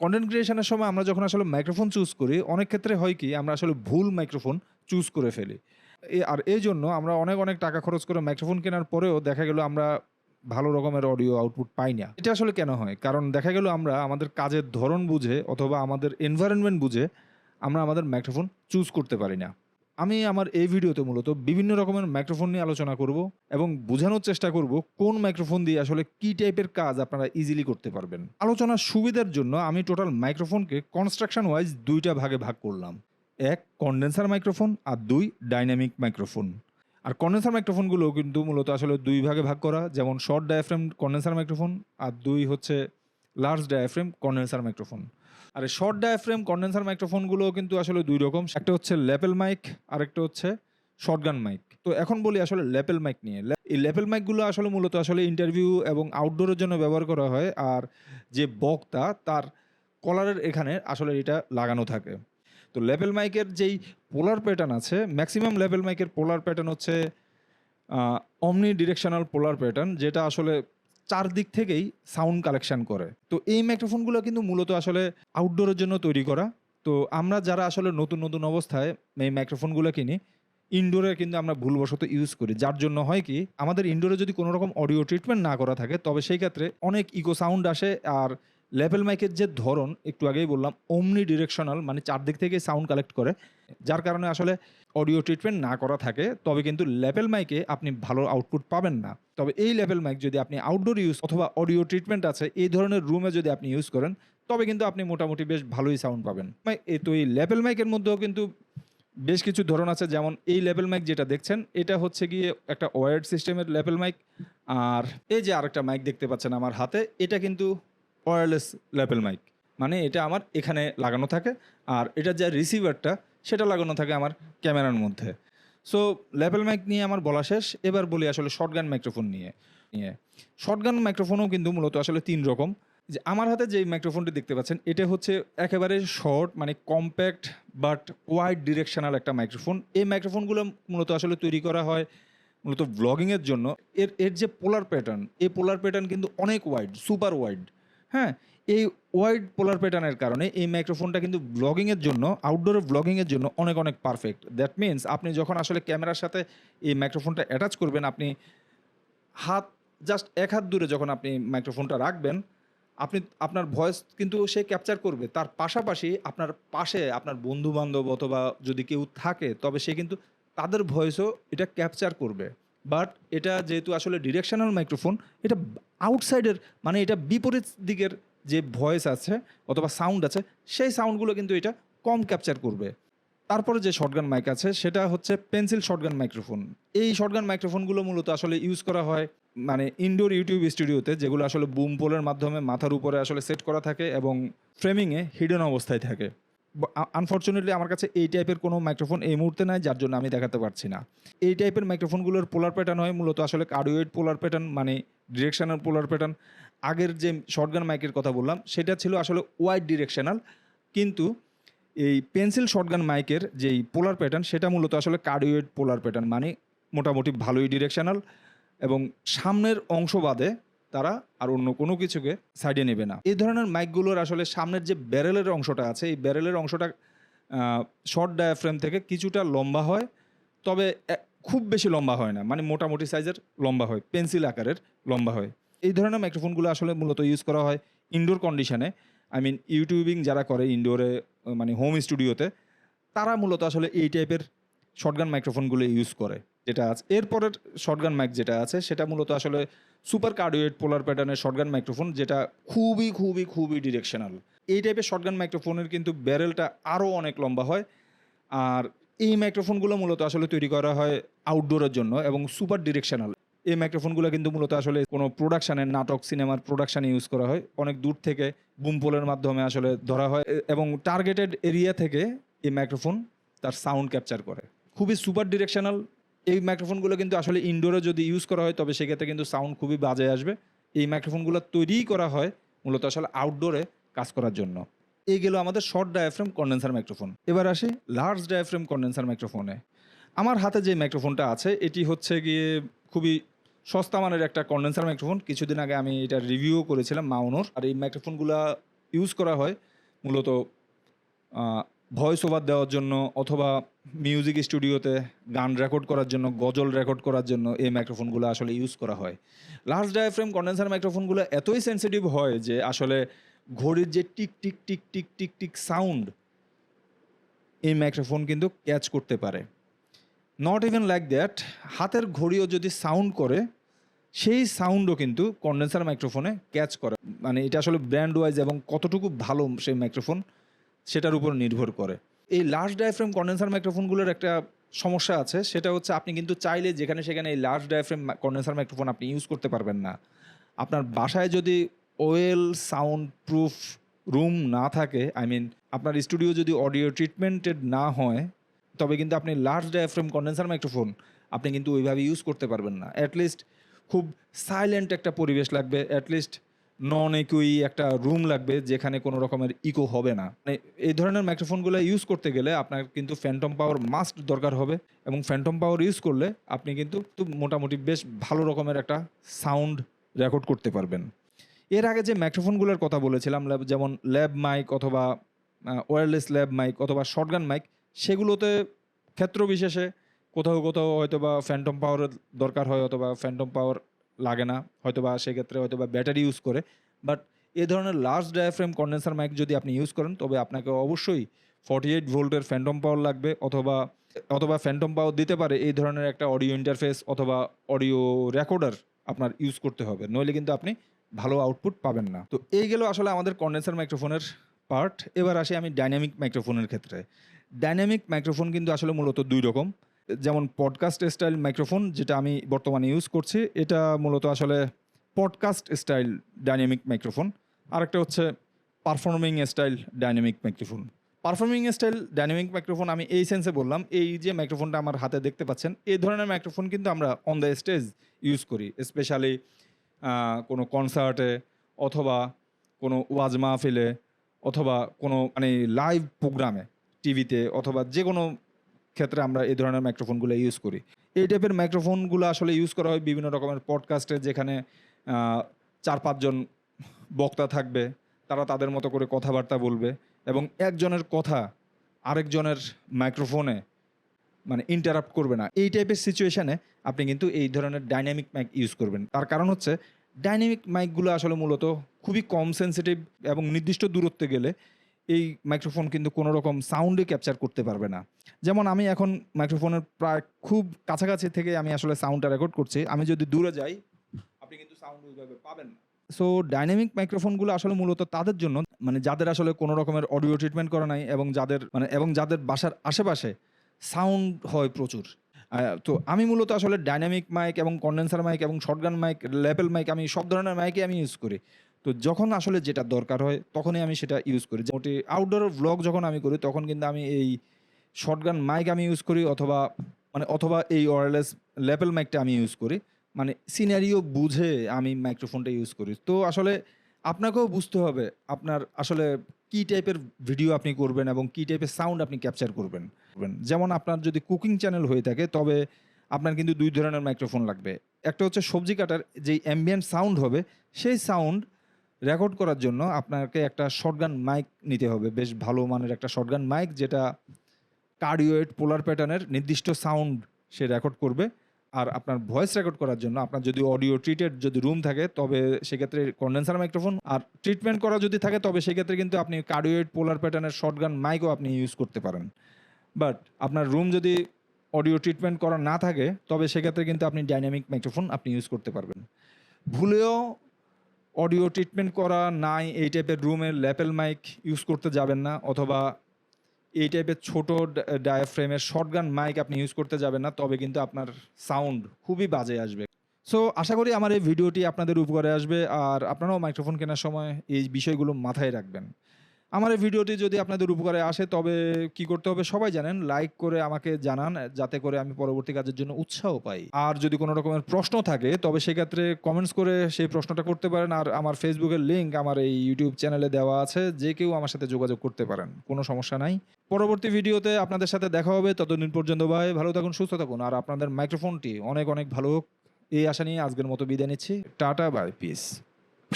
Content ক্রিয়েশনের সময় আমরা যখন আসলে মাইক্রোফোন চুজ করি, অনেক ক্ষেত্রে হয় কি, আমরা আসলে ভুল মাইক্রোফোন চুজ করে ফেলি। আর এই জন্য আমরা অনেক অনেক টাকা খরচ করে মাইক্রোফোন কেনার পরেও দেখা গেল আমরা ভালো রকমের অডিও আউটপুট পাই না। এটা আসলে কেন হয়? কারণ দেখা গেল আমরা আমাদের কাজের ধরন বুঝে অথবা আমাদের এনভায়রনমেন্ট বুঝে আমরা আমাদের মাইক্রোফোন চুজ করতে পারি না। আমি আমার এই ভিডিওতে মূলত বিভিন্ন রকমের মাইক্রোফোন নিয়ে আলোচনা করব এবং বোঝানোর চেষ্টা করব কোন মাইক্রোফোন দিয়ে আসলে কি টাইপের কাজ আপনারা ইজিলি করতে পারবেন। আলোচনার সুবিধার জন্য আমি টোটাল মাইক্রোফোনকে কনস্ট্রাকশন ওয়াইজ দুইটা ভাগে ভাগ করলাম। এক কন্ডেন্সার মাইক্রোফোন আর দুই ডাইনামিক মাইক্রোফোন আর কন্ডেন্সার মাইক্রোফোনগুলো কিন্তু মূলত আসলে দুই ভাগে ভাগ করা, যেমন শর্ট ডায়াফ্রেম কন্ডেন্সার মাইক্রোফোন আর দুই হচ্ছে লার্জ ডায়াফ্রেম কন্ডেন্সার মাইক্রোফোন আর শর্ট ডায়াফ্রেম কন্ডেন্সার মাইক্রোফোনগুলো কিন্তু আসলে দুই রকম। একটা হচ্ছে ল্যাপেল মাইক আর একটা হচ্ছে শর্টগান মাইক তো এখন বলি আসলে ল্যাপেল মাইক নিয়ে। এই ল্যাপেল মাইকগুলো আসলে মূলত আসলে ইন্টারভিউ এবং আউটডোরের জন্য ব্যবহার করা হয়। আর যে বক্তা, তার কলারের এখানে আসলে এটা লাগানো থাকে। তো লেভেল মাইকের যেই পোলার প্যাটার্ন আছে ম্যাক্সিমাম লেভেল মাইকের পোলার প্যাটার্ন হচ্ছে অমনি ডিরেকশনাল পোলার প্যাটার্ন যেটা আসলে চারদিক থেকেই সাউন্ড কালেকশন করে। তো এই মাইক্রোফোনগুলো কিন্তু মূলত আসলে আউটডোরের জন্য তৈরি করা। তো আমরা যারা আসলে নতুন নতুন অবস্থায় এই মাইক্রোফোনগুলো কিনি ইনডোরে কিন্তু আমরা ভুলবশত ইউজ করি। যার জন্য হয় কি, আমাদের ইনডোরে যদি কোনো রকম অডিও ট্রিটমেন্ট না করা থাকে, তবে সেই ক্ষেত্রে অনেক ইকো সাউন্ড আসে আর লেভেল মাইকের যে ধরন, একটু আগেই বললাম অমনি ডিরেকশনাল মানে চারদিক থেকে সাউন্ড কালেক্ট করে। যার কারণে আসলে অডিও ট্রিটমেন্ট না করা থাকে, তবে কিন্তু লেভেল মাইকে আপনি ভালো আউটপুট পাবেন না। তবে এই লেভেল মাইক যদি আপনি আউটডোর ইউজ অথবা অডিও ট্রিটমেন্ট আছে, এই ধরনের রুমে যদি আপনি ইউজ করেন, তবে কিন্তু আপনি মোটামুটি বেশ ভালোই সাউন্ড পাবেন। মাই- এ তো এই লেভেল মাইকের মধ্যেও কিন্তু বেশ কিছু ধরন আছে, যেমন এই লেভেল মাইক যেটা দেখছেন, এটা হচ্ছে গিয়ে একটা ওয়ার্ড সিস্টেমের লেভেল মাইক। আর এই যে আরেকটা মাইক দেখতে পাচ্ছেন আমার হাতে, এটা কিন্তু ওয়্যারলেস লেভেল মাইক মানে এটা আমার এখানে লাগানো থাকে, আর এটা যে রিসিভারটা সেটা লাগানো থাকে আমার ক্যামেরার মধ্যে। সো লেভেল মাইক নিয়ে আমার বলা শেষ। এবার বলি আসলে শর্টগান মাইক্রোফোন নিয়ে। নিয়ে। শর্টগান মাইক্রোফোনও কিন্তু মূলত আসলে তিন রকম। যে আমার হাতে যে মাইক্রোফোনটি দেখতে পাচ্ছেন, এটা হচ্ছে একেবারে শর্ট মানে কম্প্যাক্ট বাট ওয়াইড ডিরেকশনাল একটা মাইক্রোফোন এই মাইক্রোফোনগুলো মূলত আসলে তৈরি করা হয় মূলত ব্লগিংয়ের জন্য। এর এর যে পোলার প্যাটার্ন এই পোলার প্যাটার্ন কিন্তু অনেক ওয়াইড সুপার ওয়াইড হ্যাঁ এই ওয়াইড পোলার প্যাটার্নের কারণে এই মাইক্রোফোনটা কিন্তু ব্লগিংয়ের জন্য আউটডোরে ব্লগিংয়ের জন্য অনেক অনেক পারফেক্ট দ্যাট মিন্স আপনি যখন আসলে ক্যামেরার সাথে এই মাইক্রোফোনটা অ্যাটাচ করবেন, আপনি হাত জাস্ট এক হাত দূরে যখন আপনি মাইক্রোফোনটা রাখবেন, আপনি, আপনার ভয়েস কিন্তু সে ক্যাপচার করবে। তার পাশাপাশি আপনার পাশে আপনার বন্ধু বান্ধব অথবা যদি কেউ থাকে, তবে সে কিন্তু তাদের ভয়েসও এটা ক্যাপচার করবে। বাট এটা যেহেতু আসলে ডিরেকশনাল মাইক্রোফোন এটা আউটসাইডের মানে এটা বিপরীত দিকের যে ভয়েস আছে অথবা সাউন্ড আছে, সেই সাউন্ডগুলো কিন্তু এটা কম ক্যাপচার করবে। তারপরে যে শর্টগান মাইক আছে, সেটা হচ্ছে পেন্সিল শর্টগান মাইক্রোফোন এই শর্টগান মাইক্রোফোনগুলো মূলত আসলে ইউজ করা হয় মানে ইনডোর ইউটিউব স্টুডিওতে যেগুলো আসলে বুম পোলের মাধ্যমে মাথার উপরে আসলে সেট করা থাকে এবং ফ্রেমিংয়ে হিডেন অবস্থায় থাকে। আনফর্চুনেটলি আমার কাছে এই টাইপের কোনো মাইক্রোফোন এই মুহূর্তে নাই, যার জন্য আমি দেখাতে পারছি না। এই টাইপের মাইক্রোফোনগুলোর পোলার প্যাটার্ন হয়, মূলত আসলে কার্ডিওয়েড পোলার প্যাটার্ন মানে ডিরেকশনাল পোলার প্যাটার্ন আগের যে শর্টগান মাইকের কথা বললাম, সেটা ছিল আসলে ওয়াইড ডিরেকশনাল কিন্তু এই পেন্সিল শর্টগান মাইকের যেই পোলার প্যাটার্ন সেটা মূলত আসলে কার্ডিওয়েড পোলার প্যাটার্ন মানে মোটামুটি ভালোই ডিরেকশনাল এবং সামনের অংশ বাদে তারা আর অন্য কোনো কিছুকে সাইডে নেবে না। এই ধরনের মাইকগুলোর আসলে সামনের যে ব্যারেলের অংশটা আছে, এই ব্যারেলের অংশটা শর্ট ডায়াফ্রেম থেকে কিছুটা লম্বা হয়, তবে খুব বেশি লম্বা হয় না। মানে মোটামুটি সাইজের লম্বা হয়, পেন্সিল আকারের লম্বা হয়। এই ধরনের মাইক্রোফোনগুলো আসলে মূলত ইউজ করা হয় ইনডোর কন্ডিশনে। আই মিন ইউটিউবিং যারা করে ইনডোরে মানে হোম স্টুডিওতে, তারা মূলত আসলে এই টাইপের শর্টগান মাইক্রোফোনগুলো ইউজ করে। যেটা আছে। এরপরের শর্টগান মাইক যেটা আছে, সেটা মূলত আসলে সুপার কার্ডিওয়েড পোলার প্যাটার্নের শর্টগান মাইক্রোফোন যেটা খুবই খুবই খুবই ডিরেকশনাল এই টাইপের শর্টগান মাইক্রোফোনের কিন্তু ব্যারেলটা আরও অনেক লম্বা হয়। আর এই মাইক্রোফোনগুলো মূলত আসলে তৈরি করা হয় আউটডোরের জন্য এবং সুপার ডিরেকশনাল এই মাইক্রোফোনগুলো কিন্তু মূলত আসলে কোনো প্রোডাকশানের নাটক সিনেমার প্রোডাকশানে ইউজ করা হয়। অনেক দূর থেকে বুমপোলের মাধ্যমে আসলে ধরা হয় এবং টার্গেটেড এরিয়া থেকে এই মাইক্রোফোন তার সাউন্ড ক্যাপচার করে। খুবই সুপার ডিরেকশনাল এই মাইক্রোফোনগুলো কিন্তু আসলে ইনডোরে যদি ইউজ করা হয়, তবে সেক্ষেত্রে কিন্তু সাউন্ড খুবই বাজে আসবে। এই মাইক্রোফোনগুলো তৈরিই করা হয়, মূলত আসলে আউটডোরে কাজ করার জন্য। এই গেল আমাদের শর্ট ডায়াফ্রেম কন্ডেন্সার মাইক্রোফোন এবার আসি লার্জ ডায়াফ্রেম কন্ডেন্সার মাইক্রোফোনে আমার হাতে যে মাইক্রোফোনটা আছে, এটি হচ্ছে গিয়ে খুবই সস্তা মানের একটা কন্ডেন্সার মাইক্রোফোন কিছুদিন আগে আমি এটা রিভিউ করেছিলাম মাউনোর আর এই মাইক্রোফোনগুলো ইউজ করা হয়, মূলত ভয়েস ওভার দেওয়ার জন্য অথবা মিউজিক স্টুডিওতে গান রেকর্ড করার জন্য, গজল রেকর্ড করার জন্য এই মাইক্রোফোনগুলো আসলে ইউজ করা হয়। লার্জ ডায়াফ্রেম কন্ডেন্সার মাইক্রোফোনগুলো এতই সেন্সিটিভ হয় যে আসলে ঘড়ির যে tick tick tick tick tick tick sound এই মাইক্রোফোন কিন্তু ক্যাচ করতে পারে। নট ইভেন লাইক দ্যাট হাতের ঘড়িও যদি সাউন্ড করে, সেই সাউন্ডও কিন্তু কন্ডেন্সার মাইক্রোফোনে ক্যাচ করে। মানে এটা আসলে ব্র্যান্ড ওয়াইজ এবং কতটুকু ভালো সেই মাইক্রোফোন সেটার উপর নির্ভর করে। এই লার্জ ডায়াফ্রেম কন্ডেন্সার মাইক্রোফোনগুলোর একটা সমস্যা আছে, সেটা হচ্ছে আপনি কিন্তু চাইলে যেখানে সেখানে এই লার্জ ডায়াফ্রেম কন্ডেন্সার মাইক্রোফোন আপনি ইউজ করতে পারবেন না। আপনার বাসায় যদি ওয়েল সাউন্ড প্রুফ রুম না থাকে আই মিন আপনার স্টুডিও যদি অডিও ট্রিটমেন্টেড না হয়, তবে কিন্তু আপনি লার্জ ডায়াফ্রেম কন্ডেন্সার মাইক্রোফোন আপনি কিন্তু ওইভাবে ইউজ করতে পারবেন না। অ্যাটলিস্ট খুব সাইলেন্ট একটা পরিবেশ লাগবে অ্যাটলিস্ট নন ইকুই একটা রুম লাগবে যেখানে কোনো রকমের ইকো হবে না। মানে এই ধরনের মাইক্রোফোনগুলো ইউজ করতে গেলে আপনার কিন্তু ফ্যান্টম পাওয়ার মাস্ট দরকার হবে এবং ফ্যান্টম পাওয়ার ইউজ করলে আপনি কিন্তু মোটামুটি বেশ ভালো রকমের একটা সাউন্ড রেকর্ড করতে পারবেন। এর আগে যে মাইক্রোফোনগুলোর কথা বলেছিলাম যেমন ল্যাব মাইক অথবা ওয়্যারলেস ল্যাব মাইক অথবা শর্টগান মাইক সেগুলোতে ক্ষেত্র বিশেষে কোথাও কোথাও হয়তো বা ফ্যান্টম পাওয়ারের দরকার হয় অথবা ফ্যান্টম পাওয়ার লাগে না হয়তো বা সেক্ষেত্রে হয়তো বা ব্যাটারি ইউজ করে। বাট এ ধরনের লার্জ ডায়াফ্রেম কন্ডেন্সার মাইক যদি আপনি ইউজ করেন, তবে আপনাকে অবশ্যই ফর্টি এইট ভোল্টের ফ্যান্টম পাওয়ার লাগবে, অথবা অথবা ফ্যান্টম পাওয়ার দিতে পারে এই ধরনের একটা অডিও ইন্টারফেস অথবা অডিও রেকর্ডার আপনার ইউজ করতে হবে। নইলে কিন্তু আপনি ভালো আউটপুট পাবেন না। তো এই গেল আসলে আমাদের কন্ডেন্সার মাইক্রোফোনের পার্ট এবার আসি আমি ডাইনামিক মাইক্রোফোনের ক্ষেত্রে। ডাইনামিক মাইক্রোফোন কিন্তু আসলে মূলত দুই রকম। যেমন পডকাস্ট স্টাইল মাইক্রোফোন যেটা আমি বর্তমানে ইউজ করছি, এটা মূলত আসলে পডকাস্ট স্টাইল ডাইনামিক মাইক্রোফোন আরেকটা হচ্ছে performing style dynamic microphone performing style dynamic microphone আমি এই সেন্সে বললাম, এই যে মাইক্রোফোনটা আমার হাতে দেখতে পাচ্ছেন, এই ধরনের মাইক্রোফোন কিন্তু আমরা অন দ্য স্টেজ ইউজ করি স্পেশালি কোনো কনসার্টে অথবা কোনো ওয়াজ মাহফিলে অথবা কোনো মানে লাইভ প্রোগ্রামে টিভিতে অথবা যে কোনো ক্ষেত্রে আমরা এই ধরনের মাইক্রোফোনগুলো ইউজ করি। এই টাইপের মাইক্রোফোনগুলো আসলে ইউজ করা হয় বিভিন্ন রকমের পডকাস্টে যেখানে চার পাঁচজন বক্তা থাকবে, তারা তাদের মতো করে কথাবার্তা বলবে এবং একজনের কথা আরেকজনের মাইক্রোফোনে মানে ইন্টারাপ্ট করবে না। এই টাইপের সিচুয়েশানে আপনি কিন্তু এই ধরনের ডাইনামিক মাইক ইউজ করবেন। তার কারণ হচ্ছে ডাইনামিক মাইকগুলো আসলে মূলত খুবই কম সেন্সিটিভ এবং নির্দিষ্ট দূরত্বে গেলে এই মাইক্রোফোন কিন্তু কোনো রকম সাউন্ডে ক্যাপচার করতে পারবে না। যেমন আমি এখন মাইক্রোফোনের প্রায় খুব কাছাকাছি থেকে আমি আসলে সাউন্ডটা রেকর্ড করছি। আমি যদি দূরে যাই, আপনি কিন্তু সাউন্ড ওইভাবে পাবেন না। সো ডাইনামিক মাইক্রোফোনগুলো আসলে মূলত তাদের জন্য মানে যাদের আসলে কোনো রকমের অডিও ট্রিটমেন্ট করা নাই এবং যাদের মানে এবং যাদের বাসার আশেপাশে সাউন্ড হয় প্রচুর। তো আমি মূলত আসলে ডাইনামিক মাইক এবং কন্ডেন্সার মাইক এবং শর্টগান মাইক ল্যাপেল মাইক আমি সব ধরনের মাইকে আমি ইউজ করি। তো যখন আসলে যেটা দরকার হয়, তখনই আমি সেটা ইউজ করি। যেমন আউটডোর ব্লগ যখন আমি করি, তখন কিন্তু আমি এই শর্টগান মাইক আমি ইউজ করি অথবা মানে অথবা এই ওয়ারলেস ল্যাপেল মাইকটা আমি ইউজ করি। মানে সিনারিও বুঝে আমি মাইক্রোফোনটা ইউজ করি। তো আসলে আপনাকেও বুঝতে হবে আপনার আসলে কী টাইপের ভিডিও আপনি করবেন এবং কী টাইপের সাউন্ড আপনি ক্যাপচার করবেন। করবেন। যেমন আপনার যদি কুকিং চ্যানেল হয়ে থাকে, তবে আপনার কিন্তু দুই ধরনের মাইক্রোফোন লাগবে। একটা হচ্ছে সবজি কাটার যেই অ্যাম্বিয়েন্ট সাউন্ড হবে, সেই সাউন্ড রেকর্ড করার জন্য আপনাকে একটা শর্টগান মাইক নিতে হবে। বেশ ভালো মানের একটা শর্টগান মাইক যেটা কার্ডিওয়েড পোলার প্যাটার্নের নির্দিষ্ট সাউন্ড সে রেকর্ড করবে। আর আপনার ভয়েস রেকর্ড করার জন্য আপনার যদি অডিও ট্রিটেড যদি রুম থাকে, তবে সেক্ষেত্রে কন্ডেন্সার মাইক্রোফোন আর ট্রিটমেন্ট করা যদি থাকে, তবে সেক্ষেত্রে কিন্তু আপনি কার্ডিওয়েড পোলার প্যাটার্নের শর্টগান মাইকও আপনি ইউজ করতে পারেন। বাট আপনার রুম যদি অডিও ট্রিটমেন্ট করা না থাকে, তবে সেক্ষেত্রে কিন্তু আপনি ডাইনামিক মাইক্রোফোন আপনি ইউজ করতে পারবেন। ভুলেও অডিও ট্রিটমেন্ট করা নাই এই টাইপের রুমে ল্যাপেল মাইক ইউজ করতে যাবেন না, অথবা এই টাইপের ছোট ডায়াফ্রেমের শর্টগান মাইক আপনি ইউজ করতে যাবেন না, তবে কিন্তু আপনার সাউন্ড খুবই বাজে আসবে। সো আশা করি আমার এই ভিডিওটি আপনাদের উপকারে আসবে, আর আপনারাও মাইক্রোফোন কেনার সময় এই বিষয়গুলো মাথায় রাখবেন। আমার এই ভিডিওটি যদি আপনাদের উপকারে আসে, তবে কি করতে হবে সবাই জানেন লাইক করে আমাকে জানান, যাতে করে আমি পরবর্তী কাজের জন্য উৎসাহ পাই। আর যদি কোনো রকমের প্রশ্ন থাকে, তবে সেক্ষেত্রে কমেন্টস করে সেই প্রশ্নটা করতে পারেন। আর আমার ফেসবুকের লিঙ্ক আমার এই ইউটিউব চ্যানেলে দেওয়া আছে, যে কেউ আমার সাথে যোগাযোগ করতে পারেন, কোনো সমস্যা নাই। পরবর্তী ভিডিওতে আপনাদের সাথে দেখা হবে। ততদিন পর্যন্ত ভাই, ভালো থাকুন, সুস্থ থাকুন। আর আপনাদের মাইক্রোফোনটি অনেক অনেক ভালো হোক। এই আশা নিয়ে আজকের মতো বিদায় নিচ্ছি। Tata bye piece